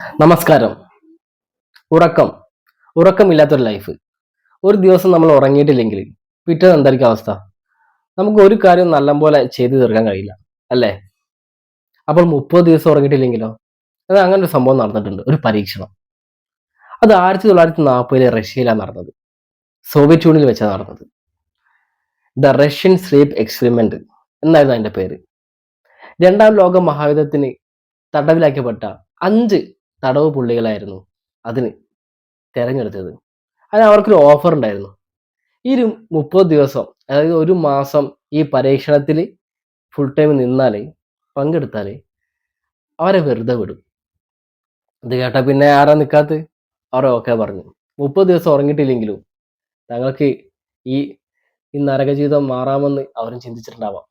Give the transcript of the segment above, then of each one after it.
നമസ്കാരം. ഉറക്കം. ഉറക്കമില്ലാത്തൊരു ലൈഫ് ഒരു ദിവസം നമ്മൾ ഉറങ്ങിയിട്ടില്ലെങ്കിൽ പിറ്റേന്ന് എന്തായിരിക്കും അവസ്ഥ? നമുക്ക് ഒരു കാര്യം നല്ലപോലെ ചെയ്തു തീർക്കാൻ കഴിയില്ല. അല്ലേ? അപ്പോൾ മുപ്പത് ദിവസം ഉറങ്ങിയിട്ടില്ലെങ്കിലോ? അത് അങ്ങനെ ഒരു സംഭവം നടന്നിട്ടുണ്ട്. ഒരു പരീക്ഷണം. അത് ആയിരത്തി തൊള്ളായിരത്തി നാൽപ്പതിലെ റഷ്യയിലാണ് നടന്നത്. സോവിയറ്റ് യൂണിയനിൽ വെച്ചാണ് നടന്നത്. ദ റഷ്യൻ സ്ലീപ്പ് എക്സ്പെരിമെന്റ് എന്നായിരുന്നു അതിന്റെ പേര്. രണ്ടാം ലോക മഹായുദ്ധത്തിന് തടവിലാക്കപ്പെട്ട അഞ്ച് തടവ് പുള്ളികളായിരുന്നു അതിന് തിരഞ്ഞെടുത്തത്. അതിന് അവർക്കൊരു ഓഫർ ഉണ്ടായിരുന്നു. ഈ ഒരു മുപ്പത് ദിവസം അതായത് ഒരു മാസം ഈ പരീക്ഷണത്തിൽ ഫുൾ ടൈം നിന്നാൽ പങ്കെടുത്താൽ അവരെ വെറുതെ വിടും. ഇത് കേട്ട പിന്നെ ആരാ നിൽക്കാത്ത അവരെ ഓക്കെ പറഞ്ഞു. മുപ്പത് ദിവസം ഉറങ്ങിയിട്ടില്ലെങ്കിലും തങ്ങൾക്ക് ഈ ഈ നരക ജീവിതം മാറാമെന്ന് അവരും ചിന്തിച്ചിട്ടുണ്ടാവാം.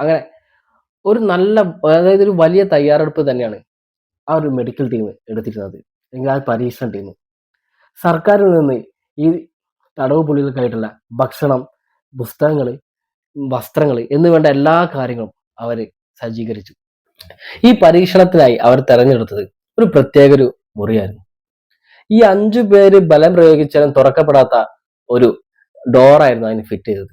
അങ്ങനെ ഒരു നല്ല അതായത് ഒരു വലിയ തയ്യാറെടുപ്പ് തന്നെയാണ് ആ ഒരു മെഡിക്കൽ ടീം എടുത്തിരുന്നത്. അല്ലെങ്കിൽ ആ പരീക്ഷണ ടീം സർക്കാരിൽ നിന്ന് ഈ തടവ് പുള്ളികൾക്കായിട്ടുള്ള ഭക്ഷണം പുസ്തകങ്ങൾ വസ്ത്രങ്ങൾ എന്ന് വേണ്ട എല്ലാ കാര്യങ്ങളും അവർ സജ്ജീകരിച്ചു. ഈ പരീക്ഷണത്തിനായി അവർ തെരഞ്ഞെടുത്തത് ഒരു പ്രത്യേക ഒരു മുറിയായിരുന്നു. ഈ അഞ്ചു പേര് ബലം പ്രയോഗിച്ചാലും തുറക്കപ്പെടാത്ത ഒരു ഡോറായിരുന്നു അതിന് ഫിറ്റ് ചെയ്തത്.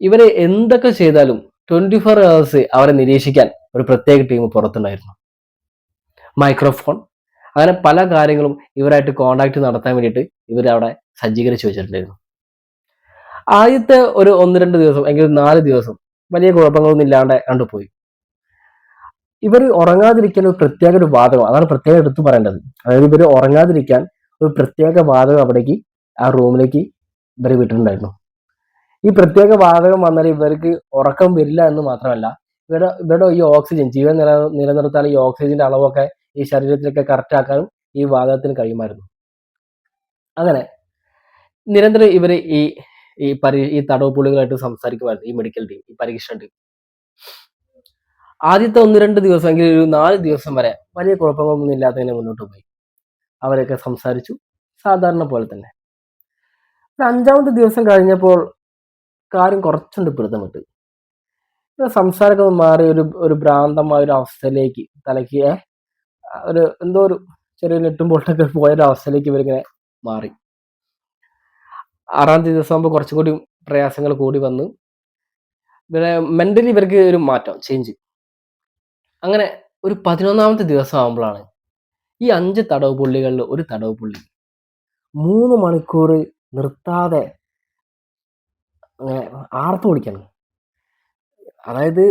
ഇവരെ എന്തൊക്കെ ചെയ്താലും ട്വന്റി ഫോർ അവേഴ്സ് അവരെ നിരീക്ഷിക്കാൻ ഒരു പ്രത്യേക ടീം പുറത്തുണ്ടായിരുന്നു. മൈക്രോഫോൺ അങ്ങനെ പല കാര്യങ്ങളും ഇവരായിട്ട് കോണ്ടാക്ട് നടത്താൻ വേണ്ടിയിട്ട് ഇവർ അവിടെ സജ്ജീകരിച്ചു വെച്ചിട്ടുണ്ടായിരുന്നു. ആദ്യത്തെ ഒരു ഒന്ന് രണ്ട് ദിവസം അല്ലെങ്കിൽ നാല് ദിവസം വലിയ കുഴപ്പങ്ങളൊന്നും ഇല്ലാണ്ട് കണ്ടുപോയി ഇവർ ഉറങ്ങാതിരിക്കാൻ ഒരു പ്രത്യേക ഒരു വാതകം അതാണ് പ്രത്യേകം എടുത്തു പറയേണ്ടത്. അതായത് ഇവർ ഉറങ്ങാതിരിക്കാൻ ഒരു പ്രത്യേക വാതകം അവിടേക്ക് ആ റൂമിലേക്ക് ഇവർ വിട്ടിട്ടുണ്ടായിരുന്നു. ഈ പ്രത്യേക വാതകം വന്നാൽ ഇവർക്ക് ഉറക്കം വരില്ല എന്ന് മാത്രമല്ല. ഇവരുടെ ഇവരുടെ ഈ ഓക്സിജൻ ജീവൻ നില നിലനിർത്താൻ ഈ ഓക്സിജന്റെ അളവൊക്കെ ഈ ശരീരത്തിലൊക്കെ കറക്റ്റ് ആക്കാനും ഈ വാതകത്തിന് കഴിയുമായിരുന്നു. അങ്ങനെ നിരന്തരം ഇവർ ഈ ഈ പരി ഈ തടവ് പുള്ളികളായിട്ട് സംസാരിക്കുമായിരുന്നു ഈ മെഡിക്കൽ ടീം ഈ പരീക്ഷണ ടീം ആദ്യത്തെ ഒന്ന് രണ്ട് ദിവസം എങ്കിൽ ഒരു നാല് ദിവസം വരെ വലിയ കുഴപ്പങ്ങളൊന്നും ഇല്ലാത്തതിനെ മുന്നോട്ട് പോയി. അവരൊക്കെ സംസാരിച്ചു. സാധാരണ പോലെ തന്നെ. അഞ്ചാമത്തെ ദിവസം കഴിഞ്ഞപ്പോൾ കാര്യം കുറച്ചുണ്ട് പിടുത്തം വിട്ട് സംസാരമൊക്കെ മാറി ഒരു ഒരു ഭ്രാന്തമായ ഒരു അവസ്ഥയിലേക്ക് തലയ്ക്ക് ഒരു എന്തോ ഒരു ചെറിയ നെട്ടും പൊട്ടൊക്കെ പോയ ഒരു അവസ്ഥയിലേക്ക് ഇവരിങ്ങനെ മാറി. ആറാം തീയതി ദിവസം ആകുമ്പോൾ കുറച്ചും കൂടി പ്രയാസങ്ങൾ കൂടി വന്ന്. ഇവരെ മെന്റലി ഇവർക്ക് ഒരു മാറ്റം ചേഞ്ച് അങ്ങനെ ഒരു പതിനൊന്നാമത്തെ ദിവസം ആകുമ്പോഴാണ് ഈ അഞ്ച് തടവ് പുള്ളികളിൽ ഒരു തടവ് പുള്ളി മൂന്ന് മണിക്കൂർ നിർത്താതെ ആർത്ത് പിടിക്കണം. അതായത്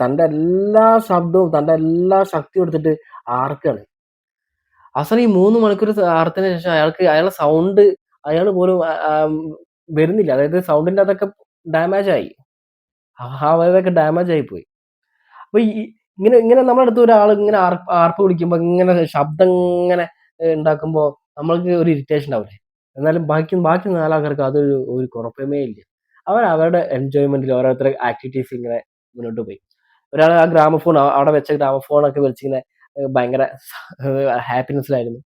തന്റെ എല്ലാ ശബ്ദവും തന്റെ എല്ലാ ശക്തിയും എടുത്തിട്ട് ആർക്കാണ്. അവസാനം ഈ മൂന്ന് മണിക്കൂർ ആർത്തിന് ശേഷം അയാൾക്ക് അയാളെ സൗണ്ട് അയാൾ പോലും വരുന്നില്ല. അതായത് സൗണ്ടിന്റെ അതൊക്കെ ഡാമേജ് ആയി. അവയവൊക്കെ ഡാമേജ് ആയി പോയി. അപ്പൊ ഈ ഇങ്ങനെ ഇങ്ങനെ നമ്മുടെ അടുത്ത് ഒരാൾ ഇങ്ങനെ ആർ ആർപ്പ് വിളിക്കുമ്പോ ഇങ്ങനെ ശബ്ദം ഇങ്ങനെ ഉണ്ടാക്കുമ്പോ നമ്മൾക്ക് ഒരു ഇറിറ്റേഷൻ ആവില്ലേ എന്നാലും ബാക്കി ബാക്കി നാലാൾക്കാർക്ക് അതൊരു ഒരു കുഴപ്പമേ ഇല്ല. അവർ അവരുടെ എൻജോയ്മെന്റിൽ ഓരോരുത്തരുടെ ആക്ടിവിറ്റീസ് ഇങ്ങനെ മുന്നോട്ട് പോയി. ഒരാൾ ആ ഗ്രാമഫോൺ അവിടെ വെച്ച ഗ്രാമഫോൺ ഒക്കെ വിളിച്ചിങ്ങനെ ഭയങ്കര ഹാപ്പിനെസ്സിലായിരുന്നു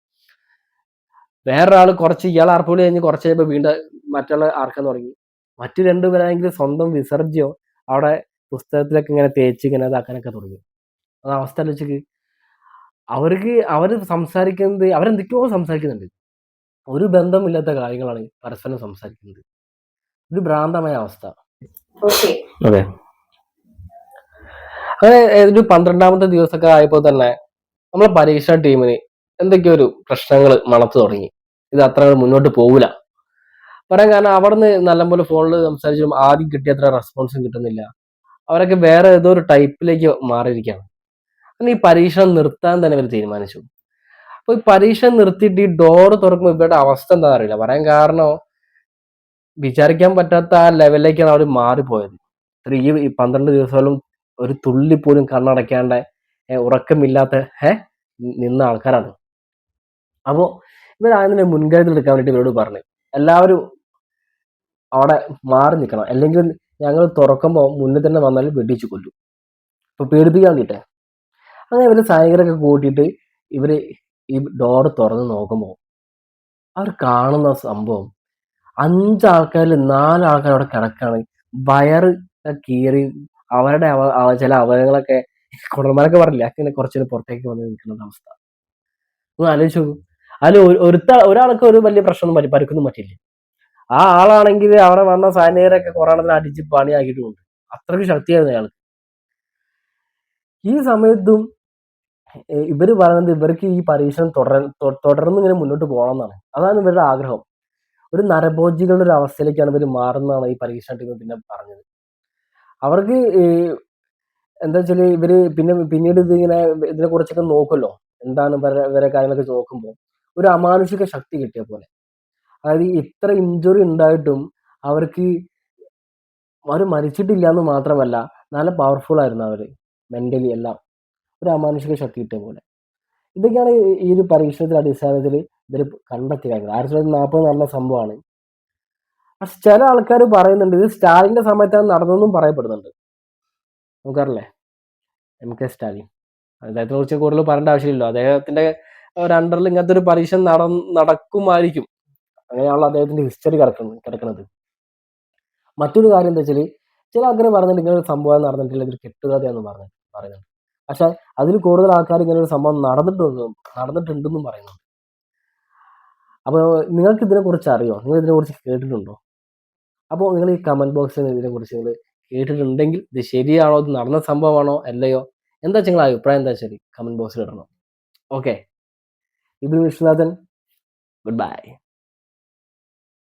വേറൊരാൾ കുറച്ച് ഇയാൾ ആർപ്പുകളി കഴിഞ്ഞ് കുറച്ച് കഴിയുമ്പോൾ വീണ്ടും മറ്റുള്ള ആർക്കാൻ തുടങ്ങി. മറ്റു രണ്ടുപേരാണെങ്കിൽ സ്വന്തം വിസർജ്യോ അവിടെ പുസ്തകത്തിലൊക്കെ ഇങ്ങനെ തേച്ച് ഇങ്ങനെ ഇതാക്കാനൊക്കെ തുടങ്ങി. അത് അവസ്ഥ വെച്ചിട്ട് അവർക്ക് അവർ സംസാരിക്കുന്നത് അവരെന്തൊക്കെയോ സംസാരിക്കുന്നുണ്ട്. ഒരു ബന്ധമില്ലാത്ത കാര്യങ്ങളാണ് പരസ്പരം സംസാരിക്കുന്നത്. ഒരു ഭ്രാന്തമായ അവസ്ഥ. അതെ. അങ്ങനെ ഒരു പന്ത്രണ്ടാമത്തെ ദിവസമൊക്കെ ആയപ്പോൾ തന്നെ നമ്മളെ പരീക്ഷാ ടീമിന് എന്തൊക്കെയോ ഒരു പ്രശ്നങ്ങൾ മണത്തു തുടങ്ങി. ഇത് അത്ര മുന്നോട്ട് പോകില്ല പറയാൻ കാരണം അവിടുന്ന് നല്ലപോലെ ഫോണിൽ സംസാരിച്ചും ആദ്യം കിട്ടിയ അത്ര റെസ്പോൺസും കിട്ടുന്നില്ല. അവരൊക്കെ വേറെ ഏതോ ഒരു ടൈപ്പിലേക്ക് മാറിയിരിക്കുകയാണ്. അങ്ങനെ ഈ പരീക്ഷണം നിർത്താൻ തന്നെ ഇവർ തീരുമാനിച്ചു. അപ്പൊ ഈ പരീക്ഷ നിർത്തിയിട്ട് ഈ ഡോറ് തുറക്കുമ്പോൾ ഇവരുടെ അവസ്ഥ എന്താ അറിയില്ല. പറയാൻ കാരണം വിചാരിക്കാൻ പറ്റാത്ത ആ ലെവലിലേക്കാണ് അവർ മാറിപ്പോയത്. ഈ പന്ത്രണ്ട് ദിവസങ്ങളും ഒരു തുള്ളി പോലും കണ്ണടയ്ക്കാണ്ട് ഉറക്കമില്ലാത്ത ഏ നിന്ന ആൾക്കാരാണ്. അപ്പോ ഇവരായതിനെ മുൻകരുതൽ എടുക്കാൻ വേണ്ടിട്ട് ഇവരോട് പറഞ്ഞു. എല്ലാവരും അവിടെ മാറി നിൽക്കണം. അല്ലെങ്കിൽ ഞങ്ങൾ തുറക്കുമ്പോൾ മുന്നിൽ തന്നെ വന്നാൽ വെടിച്ചു കൊല്ലും. ഇപ്പൊ പേടിപ്പിക്കാൻ വേണ്ടിട്ട് അങ്ങനെ ഇവർ സൈനികരൊക്കെ കൂട്ടിയിട്ട് ഇവർ ഈ ഡോർ തുറന്ന് നോക്കുമ്പോൾ അവർ കാണുന്ന സംഭവം അഞ്ചാൾക്കാരിൽ നാലാൾക്കാർ അവിടെ കിടക്കാണ്. വയറ് കീറി അവരുടെ അവ അവ- ചില അവയവങ്ങളൊക്കെ കുടന്മാരൊക്കെ പറഞ്ഞില്ല അങ്ങനെ കുറച്ചൊരു പുറത്തേക്ക് വന്ന് നിൽക്കുന്ന അവസ്ഥ. ഒന്ന് ആലോചിച്ച് അതിൽ ഒരുത്ത ഒരാൾക്ക് ഒരു വലിയ പ്രശ്നമൊന്നും പരുക്കൊന്നും പറ്റില്ല ആ ആളാണെങ്കിൽ അവിടെ വന്ന സൈനികരൊക്കെ കൊറോണത്തിന് അടിച്ച് പണിയാക്കിയിട്ടുമുണ്ട് അത്രയ്ക്ക് ശക്തിയായിരുന്നു അയാൾക്ക്. ഈ സമയത്തും ഇവർ പറയുന്നത് ഇവർക്ക് ഈ പരീക്ഷണം തുടർ തുടർന്ന് ഇങ്ങനെ മുന്നോട്ട് പോകണം എന്നാണ്. അതാണ് ഇവരുടെ ആഗ്രഹം. ഒരു നരഭോജികളുടെ ഒരു അവസ്ഥയിലേക്കാണ് ഇവർ മാറുന്നതാണ് ഈ പരീക്ഷണ ടീം പിന്നെ പറഞ്ഞത്. അവർക്ക് എന്താ വെച്ചാൽ ഇവർ പിന്നെ പിന്നീട് ഇതിങ്ങനെ ഇതിനെ കുറിച്ചൊക്കെ നോക്കുമല്ലോ. എന്താണ് ഇവരെ കാര്യങ്ങളൊക്കെ നോക്കുമ്പോൾ ഒരു അമാനുഷിക ശക്തി കിട്ടിയ പോലെ. അതായത് ഇത്ര ഇഞ്ചുറി ഉണ്ടായിട്ടും അവർക്ക് അവർ മരിച്ചിട്ടില്ല എന്ന് മാത്രമല്ല നല്ല പവർഫുൾ ആയിരുന്നു അവർ മെന്റലി എല്ലാം. ഒരു അമാനുഷിക ശക്തി കിട്ടിയ പോലെ. ഇതൊക്കെയാണ് ഈ ഒരു പരീക്ഷണത്തിന്റെ അടിസ്ഥാനത്തിൽ ഇവർ കണ്ടെത്തിയ കാര്യങ്ങൾ. ആയിരത്തി തൊള്ളായിരത്തി നാൽപ്പത് നടന്ന സംഭവമാണ്. പക്ഷെ ചില ആൾക്കാർ പറയുന്നുണ്ട് ഇത് സ്റ്റാലിന്റെ സമയത്താണ് നടന്നതെന്നും പറയപ്പെടുന്നുണ്ട്. നമുക്കറിയില്ലേ? M K Stalin. അദ്ദേഹത്തിനെ കുറിച്ച് കൂടുതൽ പറയേണ്ട ആവശ്യമില്ലല്ലോ. അദ്ദേഹത്തിന്റെ ഒരു അണ്ടറിൽ ഇങ്ങനത്തെ ഒരു പരീക്ഷ നട നടക്കുമായിരിക്കും. അങ്ങനെയാണല്ലോ അദ്ദേഹത്തിന്റെ ഹിസ്റ്ററി കിടക്കുന്നത് കിടക്കുന്നത് മറ്റൊരു കാര്യം എന്താ വെച്ചാൽ ചില ആൾക്കാർ പറഞ്ഞിട്ട് ഇങ്ങനെ ഒരു സംഭവം നടന്നിട്ടില്ല ഇതൊരു കെട്ടുകഥയാന്ന് പറഞ്ഞു പറയുന്നുണ്ട്. പക്ഷെ അതിൽ കൂടുതൽ ആൾക്കാർ ഇങ്ങനെ ഒരു സംഭവം നടന്നിട്ടുണ്ടെന്നും നടന്നിട്ടുണ്ടെന്നും പറയുന്നു അപ്പോൾ നിങ്ങൾക്ക് ഇതിനെ കുറിച്ച് അറിയോ? നിങ്ങൾ ഇതിനെ കുറിച്ച് കേട്ടിട്ടുണ്ടോ? അപ്പോൾ നിങ്ങൾ ഈ കമന്റ് ബോക്സിൽ ഇതിനെ കുറിച്ച് നിങ്ങൾ കേട്ടിട്ടുണ്ടെങ്കിൽ ഇത് ശരിയാണോ? ഇത് നടന്ന സംഭവമാണോ? അല്ലയോ? എന്താ നിങ്ങൾ അഭിപ്രായം? എന്താ ശരി? കമന്റ് ബോക്സിൽ ഇടണം. Okay Ibin Viswanathan good bye